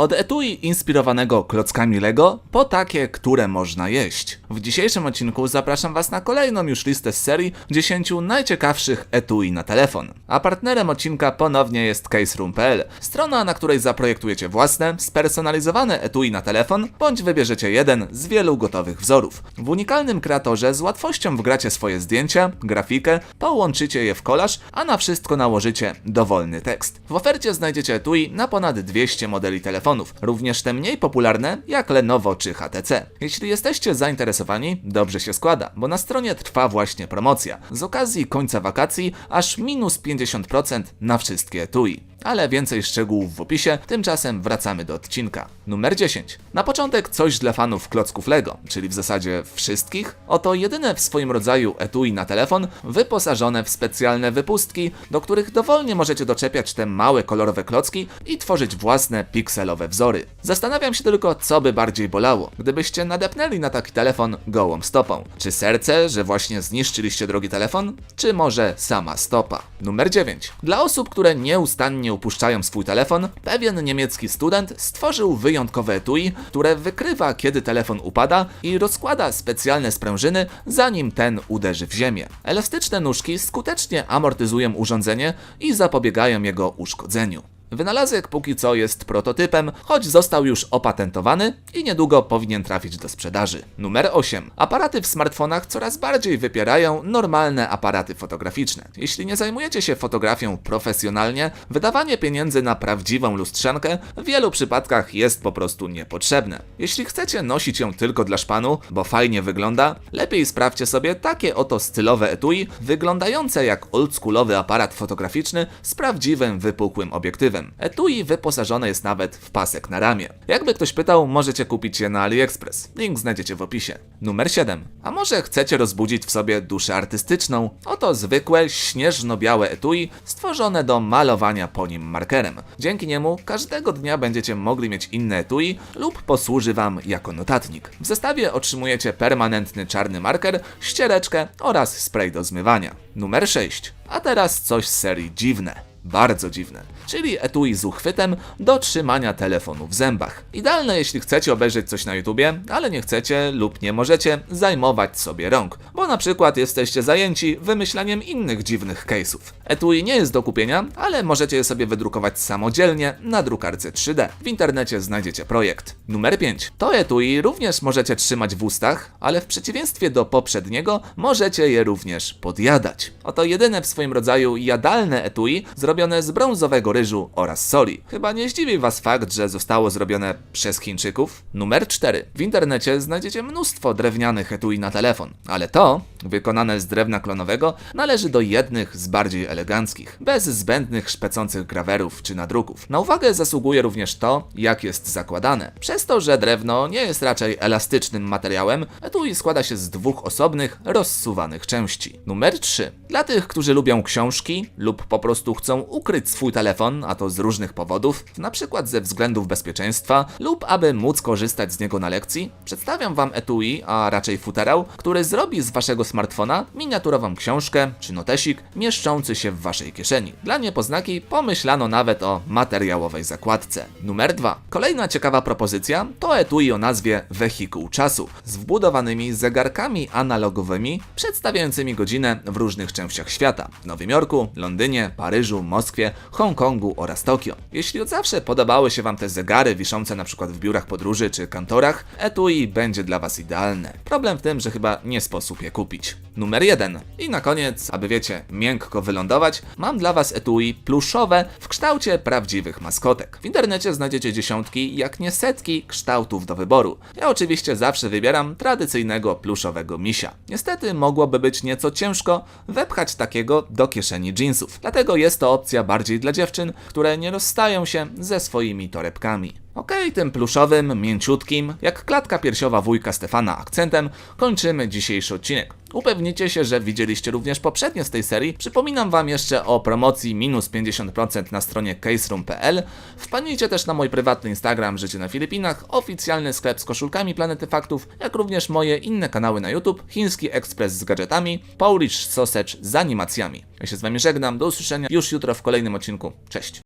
Od etui inspirowanego klockami Lego po takie, które można jeść. W dzisiejszym odcinku zapraszam Was na kolejną już listę z serii 10 najciekawszych etui na telefon. A partnerem odcinka ponownie jest caseroom.pl, strona, na której zaprojektujecie własne, spersonalizowane etui na telefon, bądź wybierzecie jeden z wielu gotowych wzorów. W unikalnym kreatorze z łatwością wgracie swoje zdjęcia, grafikę, połączycie je w kolaż, a na wszystko nałożycie dowolny tekst. W ofercie znajdziecie etui na ponad 200 modeli telefonów, również te mniej popularne jak Lenovo czy HTC. Jeśli jesteście zainteresowani, dobrze się składa, bo na stronie trwa właśnie promocja. Z okazji końca wakacji aż minus 50% na wszystkie etui. Ale więcej szczegółów w opisie, tymczasem wracamy do odcinka. Numer 10. Na początek coś dla fanów klocków Lego, czyli w zasadzie wszystkich. Oto jedyne w swoim rodzaju etui na telefon, wyposażone w specjalne wypustki, do których dowolnie możecie doczepiać te małe kolorowe klocki i tworzyć własne pikselowe wzory. Zastanawiam się tylko, co by bardziej bolało, gdybyście nadepnęli na taki telefon gołą stopą. Czy serce, że właśnie zniszczyliście drogi telefon, czy może sama stopa? Numer 9. Dla osób, które nieustannie upuszczają swój telefon, pewien niemiecki student stworzył wyjątkowe etui, które wykrywa, kiedy telefon upada i rozkłada specjalne sprężyny, zanim ten uderzy w ziemię. Elastyczne nóżki skutecznie amortyzują urządzenie i zapobiegają jego uszkodzeniu. Wynalazek póki co jest prototypem, choć został już opatentowany i niedługo powinien trafić do sprzedaży. Numer 8. Aparaty w smartfonach coraz bardziej wypierają normalne aparaty fotograficzne. Jeśli nie zajmujecie się fotografią profesjonalnie, wydawanie pieniędzy na prawdziwą lustrzankę w wielu przypadkach jest po prostu niepotrzebne. Jeśli chcecie nosić ją tylko dla szpanu, bo fajnie wygląda, lepiej sprawdźcie sobie takie oto stylowe etui, wyglądające jak oldschoolowy aparat fotograficzny z prawdziwym wypukłym obiektywem. Etui wyposażone jest nawet w pasek na ramię. Jakby ktoś pytał, możecie kupić je na AliExpress. Link znajdziecie w opisie. Numer 7. A może chcecie rozbudzić w sobie duszę artystyczną? Oto zwykłe, śnieżno-białe etui stworzone do malowania po nim markerem. Dzięki niemu każdego dnia będziecie mogli mieć inne etui lub posłuży wam jako notatnik. W zestawie otrzymujecie permanentny czarny marker, ściereczkę oraz spray do zmywania. Numer 6. A teraz coś z serii dziwne bardzo dziwne, czyli etui z uchwytem do trzymania telefonu w zębach. Idealne jeśli chcecie obejrzeć coś na YouTubie, ale nie chcecie lub nie możecie zajmować sobie rąk, bo na przykład jesteście zajęci wymyślaniem innych dziwnych case'ów. Etui nie jest do kupienia, ale możecie je sobie wydrukować samodzielnie na drukarce 3D. W internecie znajdziecie projekt. Numer 5. To etui również możecie trzymać w ustach, ale w przeciwieństwie do poprzedniego możecie je również podjadać. Oto jedyne w swoim rodzaju jadalne etui zrobione z brązowego ryżu oraz soli. Chyba nie zdziwi Was fakt, że zostało zrobione przez Chińczyków. Numer 4. W internecie znajdziecie mnóstwo drewnianych etui na telefon, ale to, wykonane z drewna klonowego, należy do jednych z bardziej eleganckich, bez zbędnych szpecących grawerów czy nadruków. Na uwagę zasługuje również to, jak jest zakładane. Przez to, że drewno nie jest raczej elastycznym materiałem, etui składa się z dwóch osobnych, rozsuwanych części. Numer 3. Dla tych, którzy lubią książki lub po prostu chcą ukryć swój telefon, a to z różnych powodów, na przykład ze względów bezpieczeństwa lub aby móc korzystać z niego na lekcji, przedstawiam Wam etui, a raczej futerał, który zrobi z Waszego smartfona miniaturową książkę czy notesik mieszczący się w Waszej kieszeni. Dla niepoznaki pomyślano nawet o materiałowej zakładce. Numer 2. Kolejna ciekawa propozycja to etui o nazwie Wehikuł Czasu z wbudowanymi zegarkami analogowymi przedstawiającymi godzinę w różnych częściach świata. W Nowym Jorku, Londynie, Paryżu, Moskwie, Hongkongu oraz Tokio. Jeśli od zawsze podobały się Wam te zegary wiszące przykład w biurach podróży czy kantorach, etui będzie dla Was idealne. Problem w tym, że chyba nie sposób je kupić. Numer 1. I na koniec, aby wiecie, miękko wylądować, mam dla Was etui pluszowe w kształcie prawdziwych maskotek. W internecie znajdziecie dziesiątki, jak nie setki kształtów do wyboru. Ja oczywiście zawsze wybieram tradycyjnego pluszowego misia. Niestety mogłoby być nieco ciężko wepchać takiego do kieszeni jeansów. Dlatego jest to opcja bardziej dla dziewczyn, które nie rozstają się ze swoimi torebkami. Okej, tym pluszowym, mięciutkim, jak klatka piersiowa wujka Stefana akcentem, kończymy dzisiejszy odcinek. Upewnijcie się, że widzieliście również poprzednie z tej serii. Przypominam Wam jeszcze o promocji minus 50% na stronie caseroom.pl. Wpadnijcie też na mój prywatny Instagram Życie na Filipinach, oficjalny sklep z koszulkami Planety Faktów, jak również moje inne kanały na YouTube, Chiński Ekspres z gadżetami, Polish Sausage z animacjami. Ja się z Wami żegnam, do usłyszenia już jutro w kolejnym odcinku. Cześć!